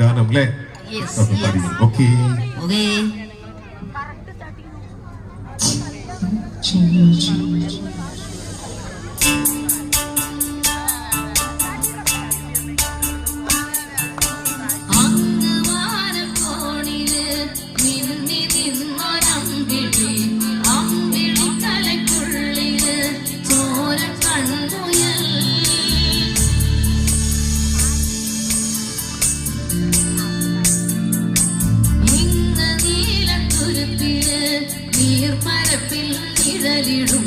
ഗാനം അല്ലേ. Okay. Okay. നീർപ്പരപ്പിൽ നിഴലിടും.